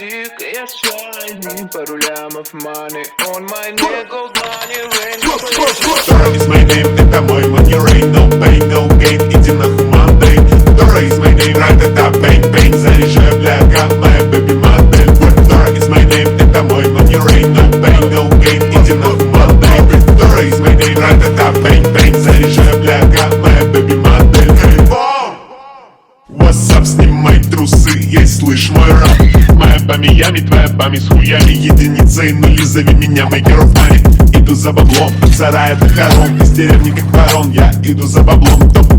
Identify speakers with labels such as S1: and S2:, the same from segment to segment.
S1: dick, я shiny Пару лямов money on my neck Gold money, rain
S2: Dora is my name, это мой money rain No pain, no gain, иди нахуй Monday Dora is my name, рад это bang bang What's снимай трусы, есть слышь мой рап Моя по Миями, твоя пами с хуями Единицы и нули, зови меня money Иду за баблом, от сарая до хором Из деревни как ворон, я иду за баблом. Топ-топ,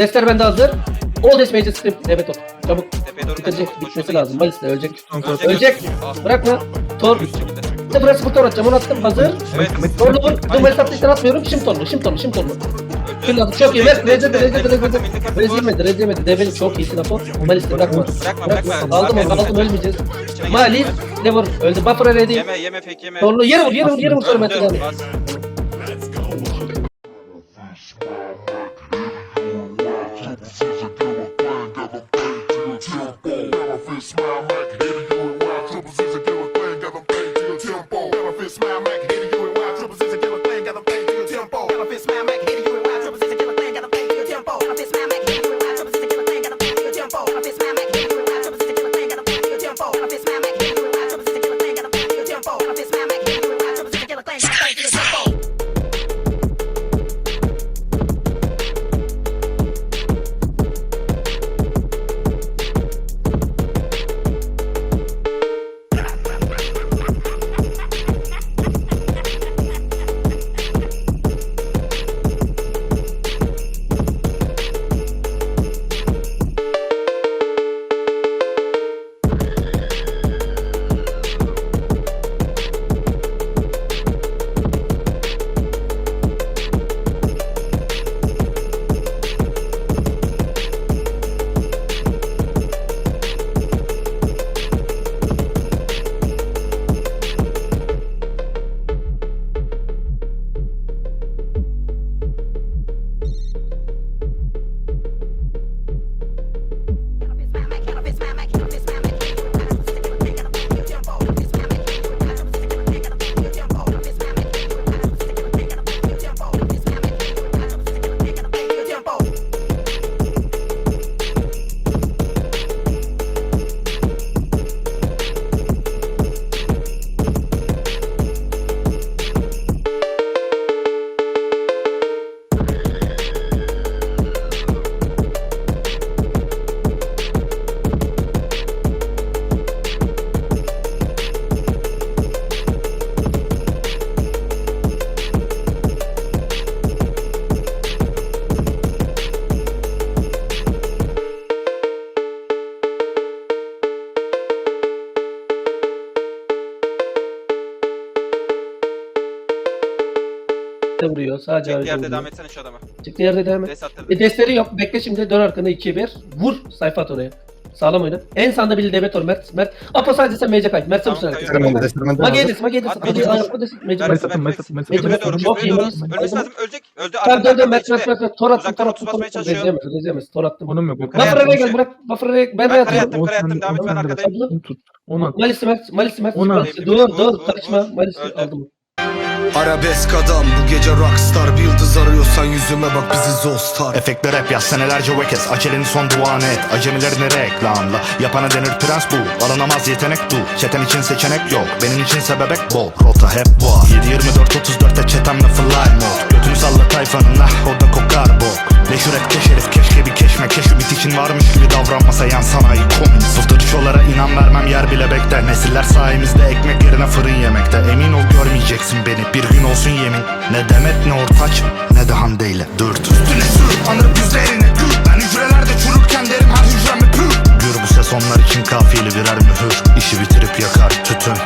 S3: Destler bende hazır. All this major script. Evet o. Çabuk.
S4: Tepeye doğru.
S3: Bitmesi lazım. Malis de ölecek.
S4: Ölecek.
S3: Ölecek. Bırakma. Tor. İşte burası bu tor atacağım. Onu attım. Hazır.
S4: Evet.
S3: Torlu vur. Dur Malis attıktan atmıyorum. Şimdi torlu. Şimdi torlu. Şimdi torlu. Şimdi attık. Çok iyi. Ver. Rezil rezil rezil. Rezil yemedi. Rezil yemedi. Develi çok iyisin Apo. Malis de bırakma.
S4: Bırakma.
S3: Aldım onu. Aldım ölmeyeceğiz. Malis. Ne vur. Öldü. Buffer'a ready.
S4: Yeme yeme fake yeme.
S3: Torlu. Yere vur. Yere vur. Yere vur. Sonra
S4: smile
S3: like his.
S4: Bas.
S3: De vuruyor. Sadece
S4: Tek yerde devam etsene şu adama.
S3: Çıktı yerde devam et.
S4: Des attırdı.
S3: E destleri yok. Bekle şimdi dön arkana 2'ye 1. Vur. Sayfa at oraya. Sağlam oyna. En sanda bir debet or Mert. Mert. Apo sadece sen Mage'e kay. Mert
S4: Tamam,
S3: sen
S4: kayıyorum.
S3: üstüne.
S5: Destek bende, destek bende.
S3: Mage edilsin. Mage edilsin.
S4: At,
S3: Mage
S4: Mage
S3: ayakta desin. Mage Mert.
S5: Mesut. Mesut,
S3: Mecbur-
S4: Tepeye doğru.
S3: Çok iyi.
S4: doğru. Ölmesi lazım. Ölecek. Öldü.
S3: Tamam dön dön Mert. Mert. Mert. Mert. Tor attım.
S4: Uzaktan
S3: Tor attım.
S4: otuz
S3: Tor
S4: basmaya
S3: attım.
S4: çalışıyor.
S3: Rezeyemez. Rezeyemez. Tor attım.
S5: Onum yok. yok.
S4: Kaya
S3: Buffer'a
S4: atmış.
S3: gel ben
S4: Ben
S3: ben
S4: kare
S3: atıyorum.
S4: attım. Kare attım. Devam et ben arkadayım.
S5: Onu tut. Onu at.
S3: Malis Mert. Malis Mert.
S5: Ona.
S3: Malis. Dur
S4: Vur,
S3: dur.
S4: vur,
S3: Karışma.
S4: vur.
S3: Malis
S4: Öldü.
S3: aldım.
S6: Arabesk adam bu gece rockstar. Bir yıldız arıyorsan yüzüme bak bizi Zolstar
S7: Efektler hep yaz senelerce vekes Acelenin son duanı et. Acemilerini reklamla? Yapana denir prens bu Alınamaz yetenek bu. Çeten için seçenek yok Benim içinse bebek bol. Rota hep var 7-24-34'te çetemle fly mode Götünü salla tayfanın ah o da kokar bok. Leşüret keşerif keşke bir keşme. Keşfi bitişin varmış gibi davranmasa yan sanayi komünist Fıtırçolara inan vermem yer bile bekler. Nesiller sayemizde ekmek yerine fırın yemekte. Emin ol görmeyeceksin beni bir gün olsun yemin. Ne Demet ne Ortaç ne de Hande ile Dürt Üstüne sür. Anırıp yüzlerini Ben hücrelerde çürürken derim her hücremi pür. Gür bu ses onlar için kafiyeli birer mühür. İşi bitirip yakar tütün.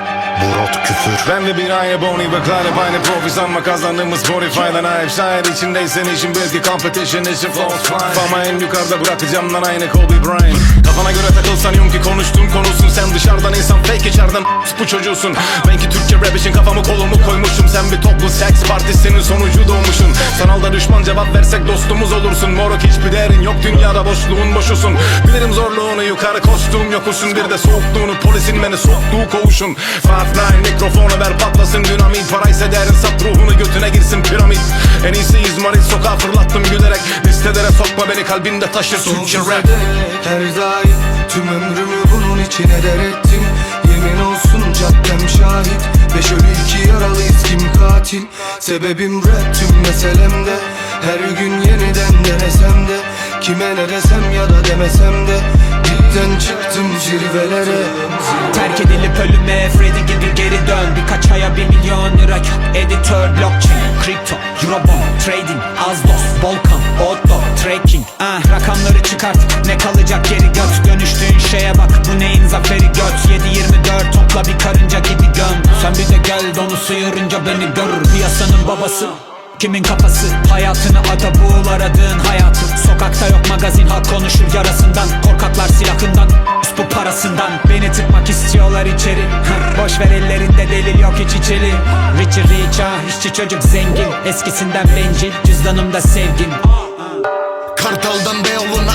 S7: Bu rot küfür
S8: Ben ve bir aynı Bonnie Clyde aynı profis ama kazandığımız Spotify'dan ayıp Şair içindeysen işin belki competition işin false fine. Fama en yukarıda bırakacağım lan aynı Kobe Bryant. Kafana göre takıl sanıyorsun ki konuştuğum konusun Sen dışarıdan insan fake içeriden bu çocuğusun. Ben ki Türkçe rap için kafamı kolumu koymuşum. Sen bir toplu seks partisinin sonucu doğmuşsun. Sanalda düşman cevap versek dostumuz olursun. Moruk hiçbir değerin yok. Dünyada boşluğun boşusun. Bilirim zorluğunu yukarı koştuğum yokusun. Bir de soğukluğunu polisin beni soktuğu koğuşun Five nine mikrofonu ver patlasın dinamit Paraysa değerin sat ruhunu götüne girsin piramit En iyisi İzmarit sokağa fırlattım gülerek. Listelere sokma beni kalbinde taşır Türkçe rap.
S6: her daim Tüm ömrümü bunun içine der ettim Yemin olsun caddem şahit. Beş ölü iki yaralıyız kim katil? Sebebim rap tüm meselemde Her gün yeniden denesem de. Kime ne desem ya da demesem de Dipten çıktım zirvelere.
S5: Terk edilip ölüme Freddy gibi geri dön. Birkaç aya bir milyon lira yok Editör, blockchain, kripto, eurobond Trading, Azdos, Volkan, Otto, Tracking. Ah, Rakamları çıkart. Ne kalacak geri göt? Dönüştüğün şeye bak. Bu neyin zaferi göt? 7-24 topla bir karınca gibi göm. Sen bir de gel donu sıyırınca beni gör Piyasanın babası Kimin kafası hayatını ada buğul aradığın hayatı? Sokakta yok magazin halk konuşur yarasından. Korkaklar silahından bu parasından. Beni tıkmak istiyorlar içeri. Boş ver ellerinde delil yok hiç içeri Richie rich işçi çocuk zengin. Eskisinden bencil cüzdanımda sevgin.
S6: Kartaldan Beyoğlu'na